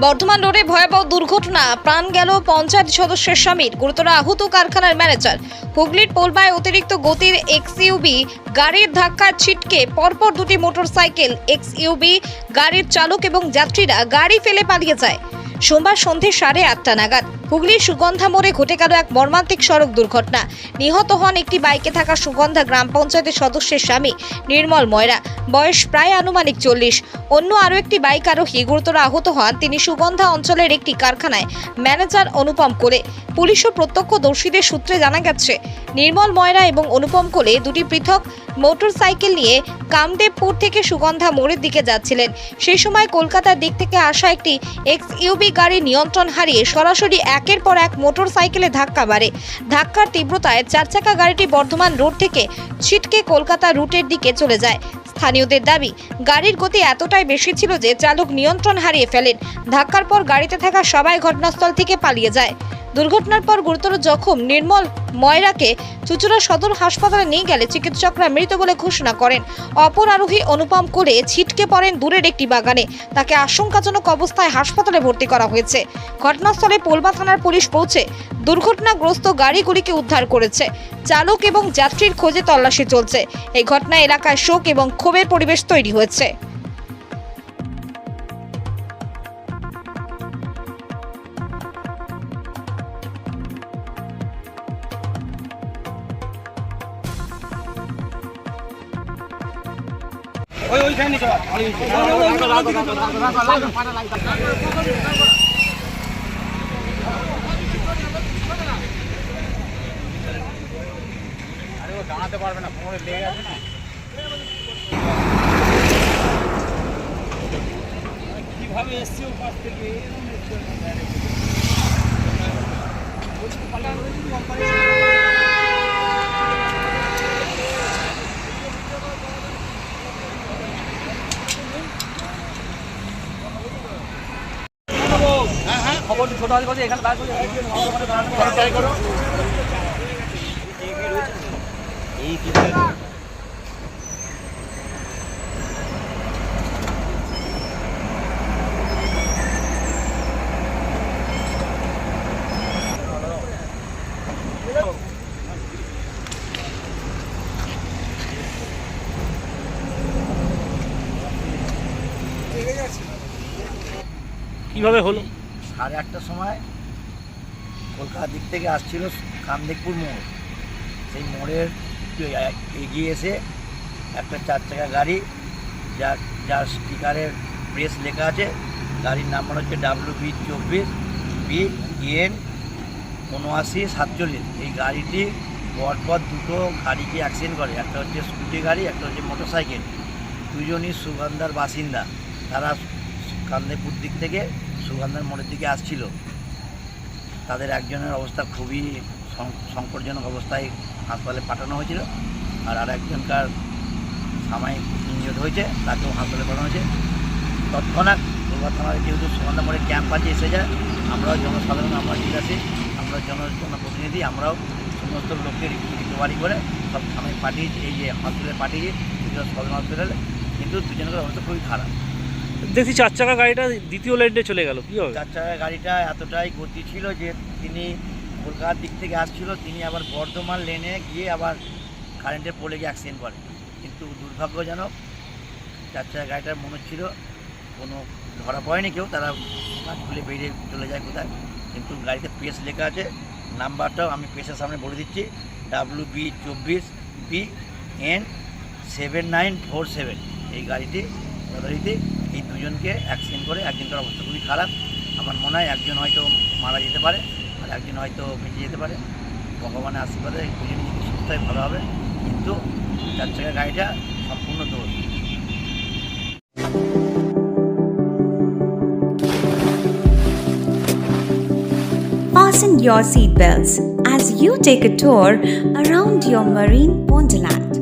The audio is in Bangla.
বর্ধমান রোডে ভয়াবহ দুর্ঘটনা। প্রাণ গেল পঞ্চায়েত সদস্যের স্বামীর। গুরুতর আহত কারখানার ম্যানেজার। হুগলির পোলবায় অতিরিক্ত গতির এক্সইউবি গাড়ির ধাক্কা ছিটকে পরপর দুটি মোটরসাইকেল এক্সইউবি গাড়ির চালক এবং যাত্রীরা গাড়ি ফেলে পালিয়ে যায়। সোমবার সন্ধে সাড়ে আটটা নাগাদ। হুগলির সুগন্ধা মোড়ে ঘটে গেল এক মর্মান্তিক সড়ক দুর্ঘটনা। নিহত হন একটি বাইকে থাকা সুগন্ধা গ্রাম পঞ্চায়েতের সদস্যের স্বামী নির্মল ময়রা। বয়স প্রায় আনুমানিক চল্লিশ। অন্য আরও একটি বাইক আরোহী গুরুতর আহত হন। তিনি সুগন্ধা অঞ্চলের একটি কারখানায় ম্যানেজার অনুপম কোলে। পুলিশ ও প্রত্যক্ষদর্শীদের সূত্রে জানা গেছে, নির্মল ময়রা এবং অনুপম কোলে দুটি পৃথক মোটরসাইকেল নিয়ে কামদেবপুর থেকে সুগন্ধা মোড়ের দিকে যাচ্ছিলেন। সেই সময় কলকাতার দিক থেকে আসা একটি এক্স ইউবি গাড়ি নিয়ন্ত্রণ হারিয়ে সরাসরি একের পর এক মোটর সাইকেলে ধাক্কা বাড়ে ধাক্কার তীব্রতায় চারচাকা গাড়িটি বর্ধমান রোড থেকে ছিটকে কলকাতা রুটের দিকে চলে যায়। স্থানীয়দের দাবি, গাড়ির গতি এতটাই বেশি ছিল যে চালক নিয়ন্ত্রণ হারিয়ে ফেলেন। ধাক্কার পর গাড়িতে থাকা সবাই ঘটনাস্থল থেকে পালিয়ে যায়। দুর্ঘটনার পর গুরুতর জখম নির্মল ময়রাকে চুচুড়া সদর হাসপাতালে নিয়ে গেলে চিকিৎসকরা মৃত বলে ঘোষণা করেন। অপর আরোহী অনুপম করে ছিটকে পড়েন দূরের একটি বাগানে। তাকে আশঙ্কাজনক অবস্থায় হাসপাতালে ভর্তি করা হয়েছে। ঘটনাস্থলে পোলবা থানার পুলিশ পৌঁছে দুর্ঘটনাগ্রস্ত গাড়িগুলিকে উদ্ধার করেছে। চালক এবং যাত্রীর খোঁজে তল্লাশি চলছে। এই ঘটনায় এলাকায় শোক এবং ক্ষোভের পরিবেশ তৈরি হয়েছে। দাঁড়াতে পারবে না কোমরে লেগে যাবে না। কীভাবে এসছে ও পাশ থেকে খবর ছোট হাতে করছে এখানে বার করে এই কি কীভাবে হলো? সাড়ে আটটার সময় কলকাতার দিক থেকে আসছিল কামদেবপুর মোড়। সেই মোড়ের এগিয়ে এসে একটা চার চাকা গাড়ি, যার যার স্টিকারের প্রেস লেখা আছে, গাড়ির নাম্বার হচ্ছে ডাব্লিউ বি চব্বিশ বি এন উনআশি সাতচল্লিশ। এই গাড়িটি পরপর দুটো গাড়িকে অ্যাক্সিডেন্ট করে, একটা হচ্ছে স্কুটি গাড়ি, একটা হচ্ছে মোটর সাইকেল দুজনই সুগন্ধার বাসিন্দা। তারা কান্দেপুর দিক থেকে, সুগন্ধার মোড়ের দিকে আসছিল। তাদের একজনের অবস্থা খুবই সংকটজনক অবস্থায় হাসপাতালে পাঠানো হয়েছিল আর আর একজনকার সাময়িক ইঞ্জুর হয়েছে, তাকেও হাসপাতালে পাঠানো হয়েছে। তৎক্ষণাৎ কলকাতা থানার যেহেতু সুগন্ধা মোড়ে ক্যাম্প আছে, এসে যায়, আমরাও জনসাধারণ, আমরা ঠিক আছি, আমরা জন, জনপ্রতিনিধি, আমরাও সমস্ত লোককে রিকভারি করে সব থানায় পাঠিয়েছি, এই যে হসপিটালে পাঠিয়েছি সদর হসপিটালে কিন্তু দুজনের অবস্থা খুবই খারাপ। দেখছি চার চাকা গাড়িটা দ্বিতীয় লাইনে চলে গেল, কি হবে? চার চাকা গাড়িটা এতটাই গতি ছিল যে তিনি কলকাতার দিক থেকে আসছিল, তিনি আবার বর্ধমান লেনে গিয়ে আবার কারেন্টে পড়ে গিয়ে অ্যাক্সিডেন্ট করে। কিন্তু দুর্ভাগ্যজনক চার চাকা গাড়িটার মনে হচ্ছিল কোনো ধরা পড়েনি কেউ, তারা খুলে বেরিয়ে চলে যায় কোথায়। কিন্তু গাড়িতে পেস লেখা আছে, নাম্বারটাও আমি পেসের সামনে বলে দিচ্ছি ডাব্লিউ বি চব্বিশ B N seven nine four seven এই গাড়িটি যথারীতি এই দুজনকে অ্যাক্সিডেন্ট করে একজনকার অবস্থা খুবই খারাপ। আমার মনে হয় একজন হয়তো মারা যেতে পারে আর একজন হয়তো বেঁচে যেতে পারে। ভগবানের আশীর্বাদে দুজনই যদি সুস্থ হয় ভালো হবে, কিন্তু চার চাকা গাড়িটা সম্পূর্ণ দোষ। Fasten your seatbelts as you take a tour around your marine wonderland.